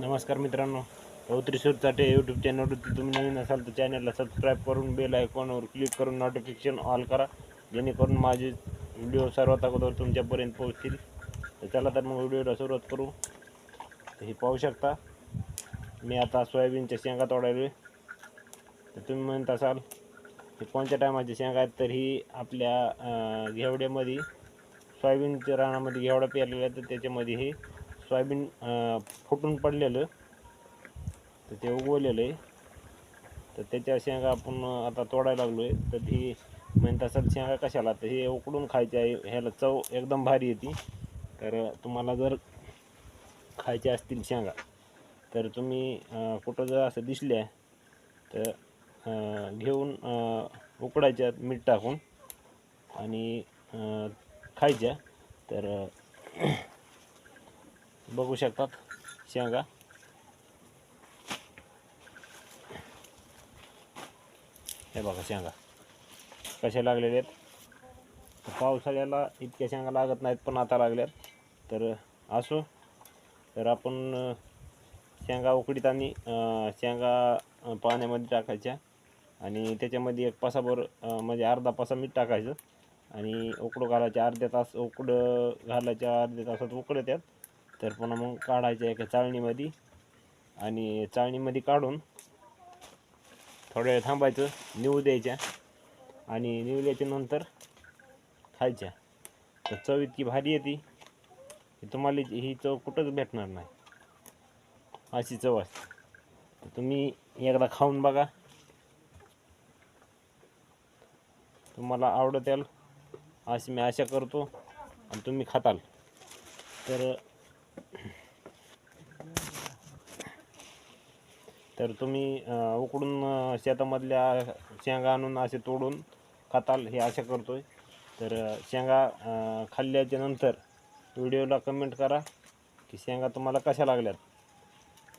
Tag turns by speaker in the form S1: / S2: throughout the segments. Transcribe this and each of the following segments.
S1: नमस्कार मित्रांनो अवतरी सुरचाटे यूट्यूब चॅनलवरती तुम्ही नवीन असाल तर चॅनलला सबस्क्राईब करून बेल आयकॉनवर क्लिक करून नोटिफिकेशन ऑल करा. जेणेकरून माझे व्हिडिओ सर्वात अगोदर तुमच्यापर्यंत पोहोचतील. तर चला तर मग व्हिडिओला सुरुवात करू. हे पाहू शकता मी आता सोयाबीनच्या शेंगा तोडायलो तर तुम्ही म्हणत असाल हे कोणत्या टायमाची शेंगा आहेत? तर ही आपल्या घेवड्यामध्ये सोयाबीनच्या रानामध्ये घेवडा पेरलेला आहे. तर त्याच्यामध्ये हे सोयाबीन फुटून पडलेलं. तर ते उगवलेलं आहे. तर त्याच्या शेंगा आपण आता तोडायला लागलो आहे तर ती म्हणत शेंगा कशाला? तर हे उकडून खायचे आहे. ह्याला चव एकदम भारी येते. तर तुम्हाला जर खायचे असतील शेंगा तर तुम्ही कुठं जर असं दिसल्या तर घेऊन उकडायच्या मीठ टाकून आणि खायच्या. तर बघू शकतात शेंगा. हे बघा शेंगा. कशा लागलेल्या आहेत? पावसाळ्याला इतक्या शेंगा लागत नाहीत पण आता लागल्यात. तर असो तर आपण शेंगा उकडीताना आणि शेंगा पाण्यामध्ये टाकायच्या. आणि त्याच्यामध्ये एक पासाभर म्हणजे अर्धा पासा मीठ टाकायचं. आणि उकडं घालायच्या अर्ध्या तास उकडं घालायच्या अर्ध्या तासात उकडत आहेत. तर पुन्हा मग काढायच्या एका चाळणीमध्ये. आणि चाळणीमध्ये काढून थोड्या वेळ थांबायचं निवू द्यायच्या. आणि निवल्याच्या नंतर खायच्या. तर चव इतकी भारी येते की तुम्हाला ही चव कुठंच भेटणार नाही. अशी चव असते. तर तुम्ही एकदा खाऊन बघा. तुम्हाला आवडत याल अशी मी आशा करतो आणि तुम्ही खाताल. तर तर तुम्ही उकडून शेतामधल्या शेंगा आणून असे तोडून खाताल हे आशा करतोय. तर शेंगा खाल्ल्याच्या नंतर व्हिडिओला कमेंट करा की शेंगा तुम्हाला कशा लागल्यात.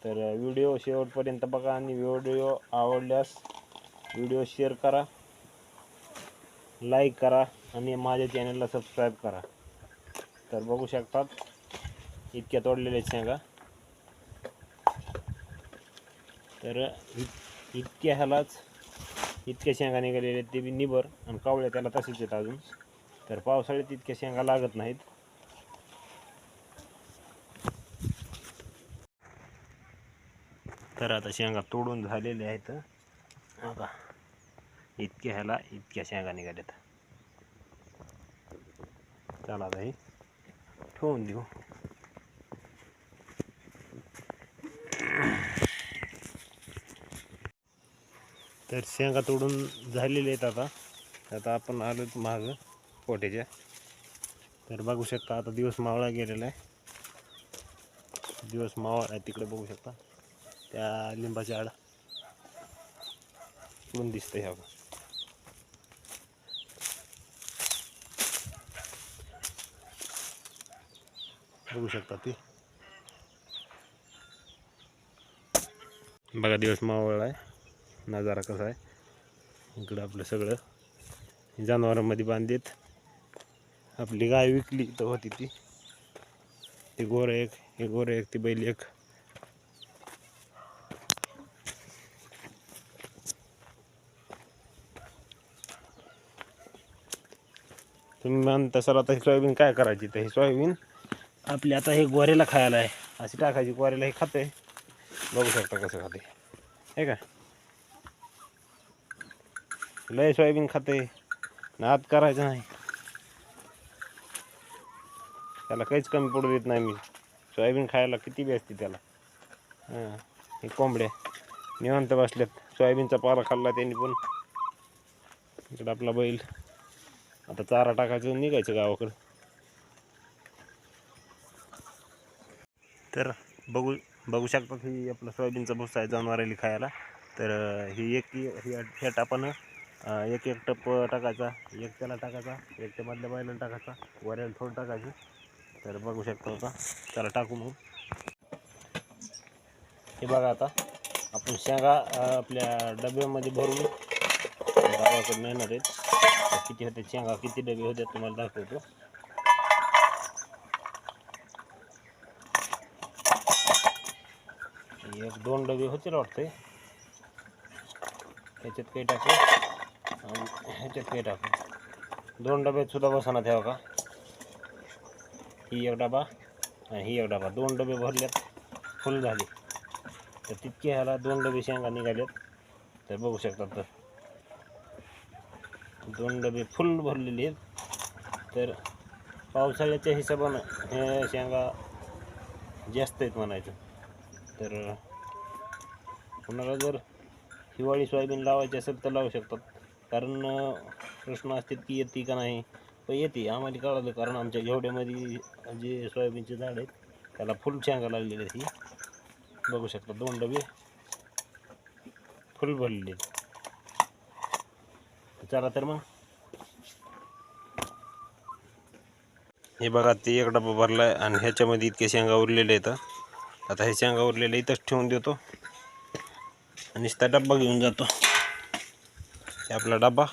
S1: तर व्हिडिओ शेवटपर्यंत बघा आणि व्हिडिओ आवडल्यास व्हिडिओ शेअर करा लाईक करा आणि माझ्या चॅनलला सबस्क्राईब करा. तर बघू शकतात इतक्या तोडलेल्या शेंगा. तर इत- इतक्या ह्यालाच इतक्या शेंगा निघालेल्या आहेत ते बी निबर आणि कावळ्या त्याला तसेच आहेत अजून. तर पावसाळ्यात इतक्या शेंगा लागत नाहीत. तर आता शेंगा तोडून झालेल्या आहेत. बघा इतक्या ह्याला इतक्या शेंगा निघाल्यात. चला आता हे ठेवून देऊ. तर शेंगा तोडून झालेले आहेत आता. आता आपण आलो मागं पोट्याच्या. तर बघू शकता आता दिवस मावळा गेलेला आहे. दिवस मावळा आहे तिकडे बघू शकता. त्या लिंबाच्या आड म्हणून दिसतं ह्या बघू शकता ती. बघा दिवस मावळा आहे. नजारा कसा आहे? इकडं आपलं सगळं. जनावरांमध्ये बांधेत आपली गाय विकली तर होती ती. ते गोरं एक हे गोरं एक ती बैल एक. तुम्ही म्हणता सर आता ही सोयाबीन काय करायची? तर ही सोयाबीन आपली आता हे गोऱ्याला खायला आहे. अशी टाकायची गोऱ्याला हे खाते बघू शकता कसं खाते हे का? लय सोयाबीन खाते. नाद करायचं नाही. त्याला काहीच कमी पडू देत नाही मी. सोयाबीन खायला किती बी असते त्याला. हां हे कोंबड्या. निवांत बसल्यात. सोयाबीनचा पाला खाल्ला त्यांनी पण. इकडं आपला बैल. आता चारा टाकायचं निघायचं गावाकडं. तर बघू बघू शकतात ही आपलं सोयाबीनचा भुसा आहे जनावरांनी खायला. तर ही एक ही ह्या टापानं एक एक टप टाकायचा एक त्याला टाकायचा एक त्या मधल्या बायला टाकायचा वऱ्याला थोडं टाकायचं. तर बघू शकतो आता त्याला टाकू मग हे बघा आता आपण शेंगा आपल्या डब्यामध्ये भरून गावाकडे नेणार आहेत. किती होते शेंगा किती डबे होते तुम्हाला दाखवतो. एक दोन डबे होतील वाटते त्याच्यात काही टाकू आणि ह्याच्यात काही टाकू. दोन डब्यात सुद्धा ठेवा का? ही एक डबा आणि ही एक डबा. दोन डबे भरल्यात फुल झाले. तर तितके ह्याला दोन डबे शेंगा निघाल्यात. तर बघू शकतात तर. दोन डबे फुल भरलेले आहेत. तर पावसाळ्याच्या हिशोबानं हे शेंगा जास्त आहेत म्हणायचं. तर कुणाला जर हिवाळी सोयाबीन लावायची असेल तर लावू शकतात. कारण प्रश्न असतात की येते का नाही? पण येते. आम्हाला कळालं कारण आमच्या घेवड्यामध्ये जे सोयाबीनचे झाड आहेत त्याला फुल शेंगा लागलेले आहेत ही. बघू शकता दोन डबे फुल भरलेले चला तर मग. हे बघा ते एक डबा भरला आहे आणि ह्याच्यामध्ये इतके शेंगा उरलेले आहेत आता हे शेंगा उरलेले इथंच ठेवून देतो. आणि त्या डब्बा घेऊन जातो. हे आपला डब्बा.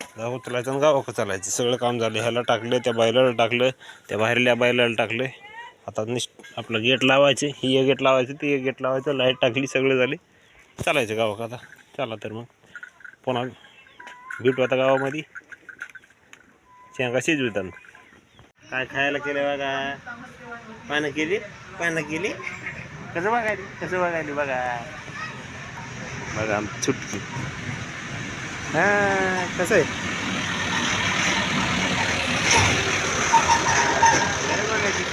S1: आता उचलायचा आणि गावाकडं चालायचं. सगळं काम झालं. ह्याला टाकलं त्या बैलाला टाकलं त्या बाहेरल्या बैलाला टाकलं. आता निश आपलं गेट लावायचे ही एक गेट लावायचं ती एक गेट लावायचं. लाइट टाकली सगळं झाले. चालायचं गावाक आता. चला तर मग. पुन्हा भेटू आता गावामध्ये. शेंगा शिजवित काय खायला केलं बघा? पानं केली? पानं केली? कसं बघायली? कसं बघायली बघा? बघा आम सुटकी हां कसं आहे? काय बघायची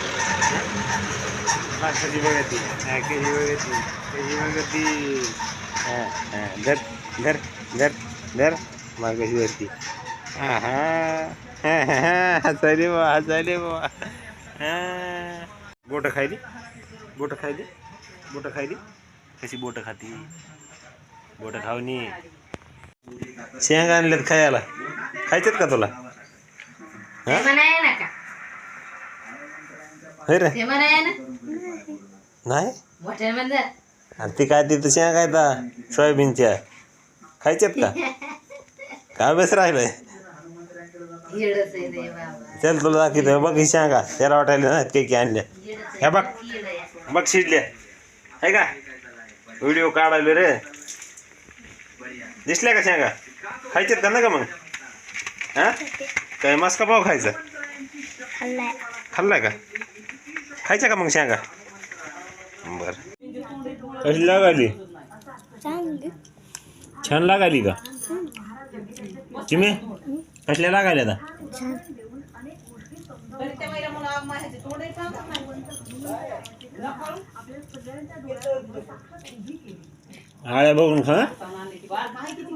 S1: हा, कशी बघायची हा, कशी बघायची कशी बघायची हा हा धर धर धर धर मग कशी वरती हा हा हसायले बा हसायले बा बोटं खायली? बोट खायली? बोट खायली? कशी बोटं खाती? बोटं खावणी शेंग आणल्यात खायला. खायच्यात का तुला? हा? होय रे. नाही? आणि ती काय तिथं शेंग काय ता सोयाबीनच्या. खायच्यात का? का बेस राहिलंय? चल तुला दाखवतो. बघ ही शेंगा. त्याला वाटायला नाहीत काही की आणल्या.
S2: येडच
S1: हे बघ. बघ शिजल्या. आहे का? व्हिडिओ काढायला रे. दिसल्या का शेंगा? खायच्यात का ना का मग? हा? काय मस्का पाव खायचा? खाल्लाय. का? खायच्या का मग शेंगा? बर. कशी लागाली? छान लागाली का? चिमे कसल्या लागाल्या आता? आळ्या बघून खा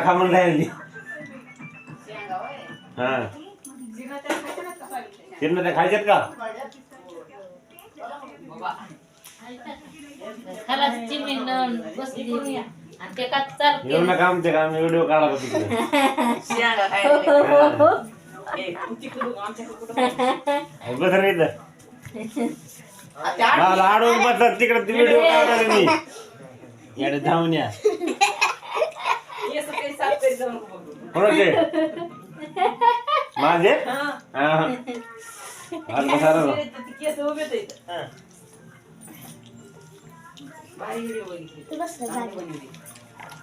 S1: खा म्हणून राहिली हा किरण त्या खायच्यात का
S2: खलास चिमणी न बसली आणि ते का चाल
S1: येऊ नका आमच्या का आम्ही व्हिडिओ काढा होतो तिकडे बस रे इथं मला अडवून बसतात तिकडे व्हिडिओ काढायला मी. याडे धावून या. माझे? हा. हा. हा.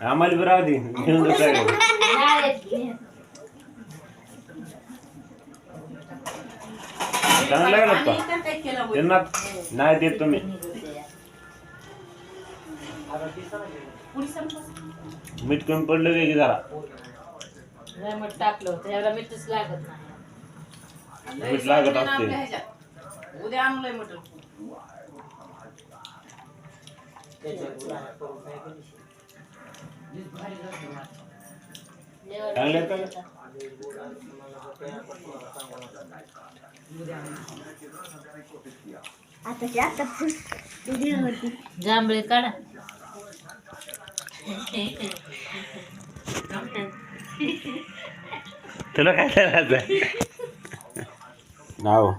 S1: आम्हाला बी राहू दे. घेऊन चांगलं लागलं का त्यांना नाही देत तुम्ही. मीठ कमी पडलं की जरा.
S2: मीठ टाकलं होतं. याला मीठच लागत नाही.
S1: मीठ लागत असते.
S3: उद्या आणलंय मटण.
S1: चांगले आहेत का?
S2: जांभळे काढा.
S1: तुला काय करायचं नाव.